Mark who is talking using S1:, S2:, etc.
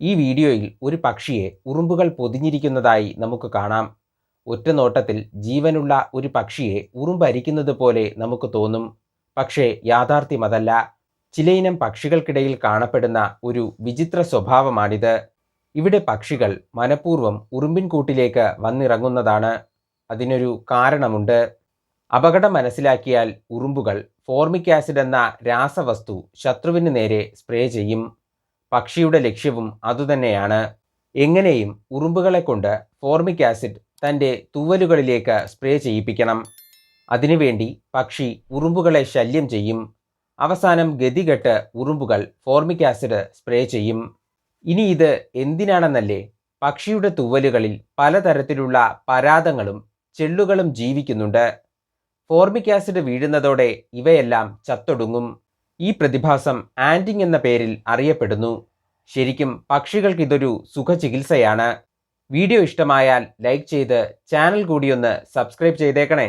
S1: ഈ വീഡിയോയിൽ ഒരു പക്ഷിയെ ഉറുമ്പുകൾ പൊതിഞ്ഞിരിക്കുന്നതായി നമുക്ക് കാണാം. ഒറ്റ നോട്ടത്തിൽ ജീവനുള്ള ഒരു പക്ഷിയെ ഉറുമ്പരിക്കുന്നത് പോലെ നമുക്ക് തോന്നും. പക്ഷേ യാഥാർത്ഥ്യമതല്ല ചിലയിനം പക്ഷികൾക്കിടയിൽ കാണപ്പെടുന്ന ഒരു വിചിത്ര സ്വഭാവമാണിത്. ഇവിടെ പക്ഷികൾ മനഃപൂർവം ഉറുമ്പിൻ കൂട്ടിലേക്ക് വന്നിറങ്ങുന്നതാണ്. അതിനൊരു കാരണമുണ്ട്. അപകടം മനസ്സിലാക്കിയാൽ ഉറുമ്പുകൾ ഫോർമിക് ആസിഡ് എന്ന രാസവസ്തു ശത്രുവിന് നേരെ സ്പ്രേ ചെയ്യും. പക്ഷിയുടെ ലക്ഷ്യവും അതുതന്നെയാണ്. എങ്ങനെയും ഉറുമ്പുകളെ കൊണ്ട് ഫോർമിക് ആസിഡ് തന്റെ തൂവലുകളിലേക്ക് സ്പ്രേ ചെയ്യിപ്പിക്കണം. അതിനുവേണ്ടി പക്ഷി ഉറുമ്പുകളെ ശല്യം ചെയ്യും. അവസാനം ഗതികെട്ട് ഉറുമ്പുകൾ ഫോർമിക് ആസിഡ് സ്പ്രേ ചെയ്യും. ഇനി ഇത് എന്തിനാണെന്നല്ലേ? പക്ഷിയുടെ തൂവലുകളിൽ പലതരത്തിലുള്ള പരാതങ്ങളും ചെള്ളുകളും ജീവിക്കുന്നുണ്ട്. ഫോർമിക് ആസിഡ് വീഴുന്നതോടെ ഇവയെല്ലാം ചത്തൊടുങ്ങും. ഈ പ്രതിഭാസം ആന്റിങ് എന്ന പേരിൽ അറിയപ്പെടുന്നു. ശരിക്കും പക്ഷികൾക്ക് ഇതൊരു സുഖചികിത്സയാണ്. വീഡിയോ ഇഷ്ടമായാൽ ലൈക്ക് ചെയ്ത് ചാനൽ കൂടിയൊന്ന് സബ്സ്ക്രൈബ് ചെയ്തേക്കണേ.